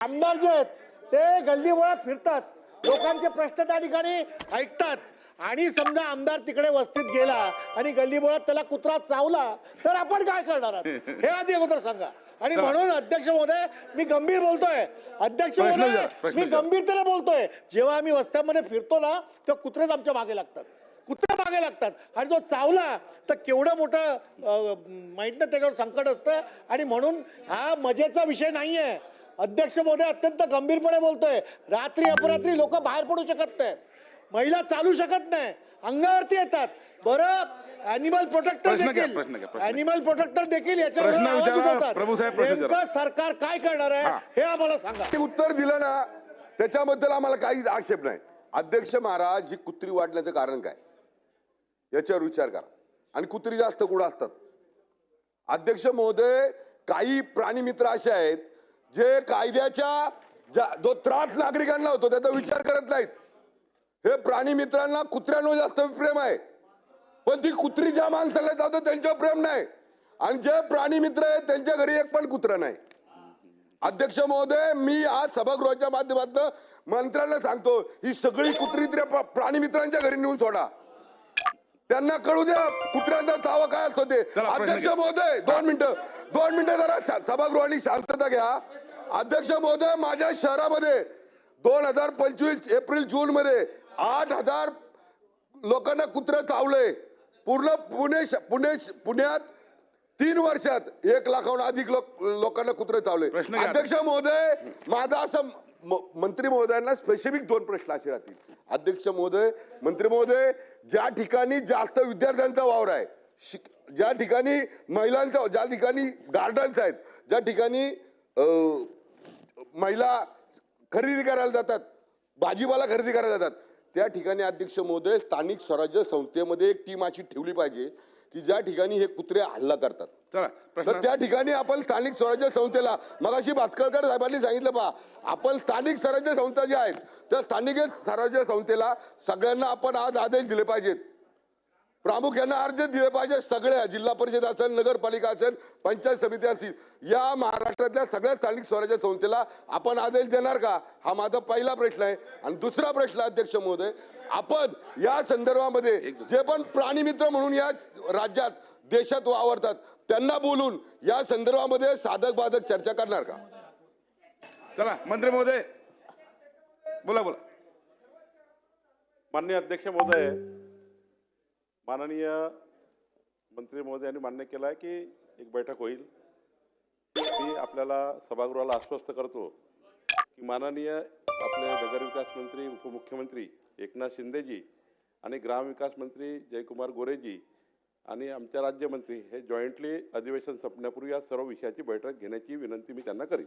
आमदार जे आहेत ते गल्लीबोळात फिरतात. लोकांचे प्रश्न त्या ठिकाणी ऐकतात. आणि समजा आमदार तिकडे वस्तीत गेला आणि गल्लीबोळात त्याला कुत्रा चावला तर आपण काय करणार आहात? हे आधी अगोदर सांगा. आणि म्हणून अध्यक्ष महोदय मी गंभीर बोलतोय. अध्यक्ष महोदय प्रश्न मी. गंभीरतेने बोलतोय. जेव्हा आम्ही वस्त्यामध्ये फिरतो ना तेव्हा कुत्रेच आमच्या मागे लागतात. कुत्रे मागे लागतात. आणि तो चावला तर केवढं मोठं माहीत नाही त्याच्यावर संकट असतं. आणि म्हणून हा मजेचा विषय नाहीये. अध्यक्ष महोदय अत्यंत गंभीरपणे बोलतोय. रात्री अपरात्री लोक बाहेर पडू शकत नाही महिला चालू शकत नाही. अंगावरती येतात. बरं अॅनिमल प्रोटेक्टर देखील. अॅनिमल प्रोटेक्टर देखील याच्यावर सरकार काय करणार आहे हा. आम्हाला सांगा. ते उत्तर दिलं ना त्याच्याबद्दल आम्हाला काहीच आक्षेप नाही. अध्यक्ष महाराज ही कुत्री वाढण्याचं कारण काय? याच्यावर विचार करा. आणि कुत्री जास्त कुठं असतात. अध्यक्ष महोदय काही प्राणी मित्र असे आहेत जे कायद्याच्या ज्या- जो त्रास नागरिकांना होतो त्याचा विचार करत नाहीत. हे प्राणी मित्रांना कुत्र्यांवर जास्त प्रेम आहे. पण ती कुत्री ज्या माणसाला जातं त्यांच्यावर प्रेम नाही. आणि जे प्राणी मित्र आहेत त्यांच्या घरी एक पण कुत्रा नाही. अध्यक्ष महोदय मी आज सभागृहाच्या माध्यमातून मंत्र्यांना सांगतो ही सगळी कुत्री प्रा- प्राणी मित्रांच्या घरी नेऊन सोडा. त्यांना कळू द्या कुत्र्यांचा चावा काय असतो ते. चला, प्रश्न अध्यक्ष घ्या. महोदय दोन मिनिटं दोन मिनिटं जरा शा- सभागृहाने शांतता घ्या. अध्यक्श महोदय माझ्या शहरामध्ये दोन हजार पंचवीस एप्रिल जून मध्ये आठ हजार लोकांना कुत्रं चावलंय पूर्ण पुणे श- पुणे श- पुण्यात तीन वर्षात एक लाखाहून अधिक लोक लोकांना कुत्रे चावले. प्रश्न घ्या. अध्यक्ष महोदय माझा असं मंत्री महोदयांना स्पेसिफिक दोन प्रश्न असे राहतील. अध्यक्ष महोदय मंत्री महोदय ज्या ठिकाणी जास्त विद्यार्थ्यांचा वावर आहे शिक- ज्या ठिकाणी महिलांचा ज्या ठिकाणी गार्डन्स आहेत ज्या ठिकाणी महिला खरेदी करायला जातात भाजीपाला खरेदी करायला जातात त्या ठिकाणी अध्यक्ष महोदय स्थानिक स्वराज्य संस्थेमध्ये एक टीम अशी ठेवली पाहिजे की ज्या ठिकाणी हे कुत्रे हल्ला करतात. चला तर प्रश्न त्या ठिकाणी आपण स्थानिक स्वराज्य संस्थेला मगाशी भास्करकर साहेबांनी सांगितलं पहा आपण स्थानिक स्वराज्य संस्था ज्या आहेत त्या स्थानिक स्वराज्य संस्थेला सगळ्यांना आपण आज आदेश दिले पाहिजेत. प्रामुख्याने अर्ज दिले पाहिजे सगळ्या जिल्हा परिषद असेल नगरपालिका असेल पंचायत समिती असतील. या महाराष्ट्रातल्या सगळ्या स्थानिक स्वराज्य संस्थेला आपण आदेश देणार का? हा माझा पहिला प्रश्न आहे. आणि दुसरा प्रश्न अध्यक्ष महोदय आपण या संदर्भामध्ये जे पण प्राणी मित्र म्हणून या राज्यात देशात वावरतात त्यांना बोलून या संदर्भामध्ये साधक बाधक चर्चा करणार का? चला मंत्री महोदय. बोला बोला. माननीय अध्यक्ष महोदय माननीय मंत्री महोदयांनी मान्य केलं आहे की एक बैठक होईल. मी आपल्याला सभागृहाला आश्वस्त करतो की माननीय आपले नगरविकास मंत्री उपमुख्यमंत्री एकनाथ शिंदेजी आणि ग्रामविकास मंत्री जयकुमार गोरेजी आणि आमच्या राज्यमंत्री हे जॉईंटली अधिवेशन संपण्यापूर्वी या सर्व विषयाची बैठक घेण्याची विनंती मी त्यांना करीन